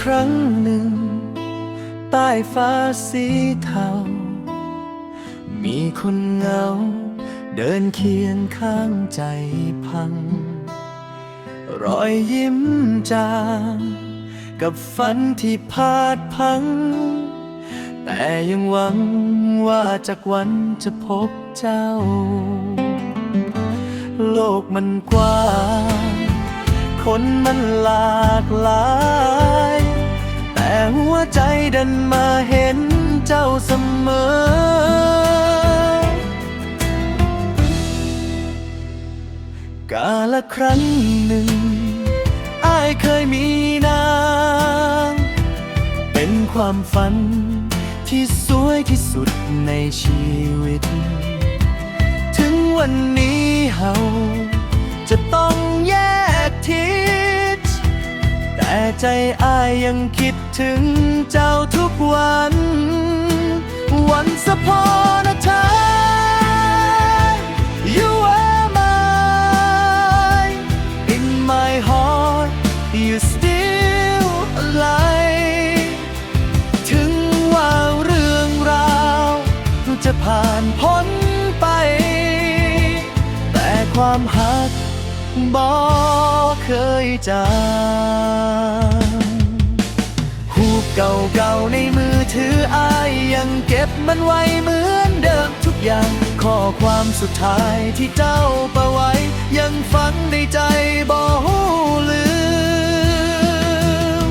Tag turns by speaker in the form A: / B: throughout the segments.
A: ครั้งหนึ่ง ใต้ฟ้าสีเทา มีคนเหงา เดินเคียงข้างใจพัง รอยยิ้มจางกับฝันที่พาดพัง แต่ยังหวังว่าจากวันจะพบเจ้า โลกมันกว้างคนมันหลากหลาย แต่หัวใจดันมาเห็นเจ้าเสมอกาละครั้งหนึ่งอ้ายเคยมีนาง เป็นความฝันที่สวยที่สุดในชีวิต ถึงวันนี้เฮาจะต้องแยกทิศ แต่ใจอ้ายยังคิดถึงเจ้าทุกวัน วันสะพอนเธอ You are mine in my heart you still alive ถึงว่าเรื่องราว จะผ่านพ้นไป แต่ความหักบ่เคยจาง เก่าๆในมือถืออายยังเก็บมันไว้เหมือนเดิมทุกอย่าง ข้อความสุดท้ายที่เจ้าประไว้ ยังฝังในใจบ่หูลืม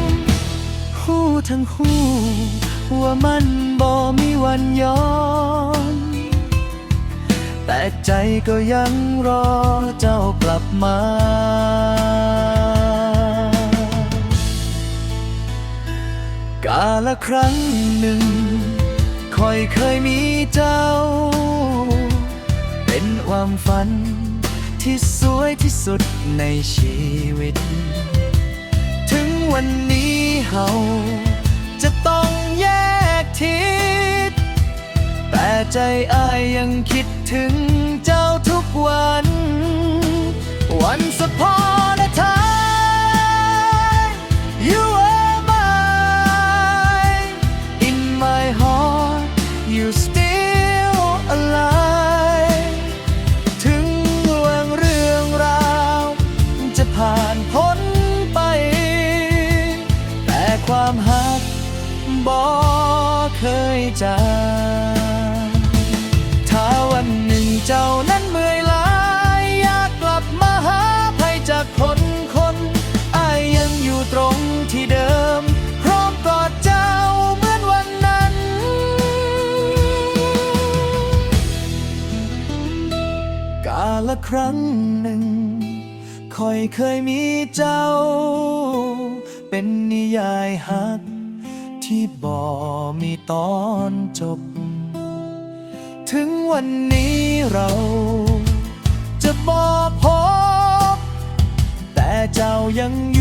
A: หูทั้งหูว่ามันบ่มีวันย้อนแต่ใจก็ยังรอเจ้ากลับมา ละครั้งหนึ่งคอยเคยมีเจ้า เป็นความฝัน ที่สวยที่สุดในชีวิต ถึงวันนี้เฮาจะต้องแยกทิศแต่ใจอ้ายยังคิดถึงเจ้าทุกวัน วันสะพอน ผ่านพ้นไป แต่ความหักบ่เคยจางถ้าวันหนึ่งเจ้านั้นเมื่อยล้าอยากกลับมาหาภัยจากคนคนอายยังอยู่ตรงที่เดิม พร้อมกอดเจ้าเหมือนวันนั้น กาละครั้งหนึ่ง คอยเคยมีเจ้า เป็นนิยายฮัก ที่บ่มีตอนจบ ถึงวันนี้เราจะบ่พบ แต่เจ้ายังอยู่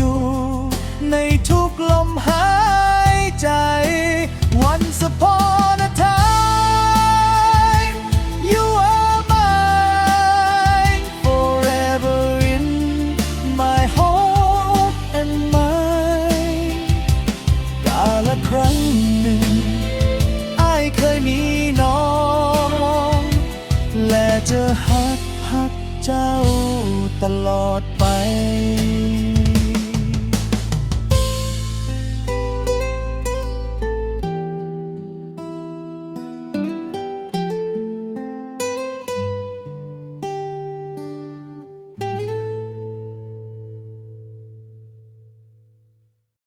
A: เจ้าตลอดไป